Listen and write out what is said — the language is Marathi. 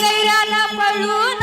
गैराला पळून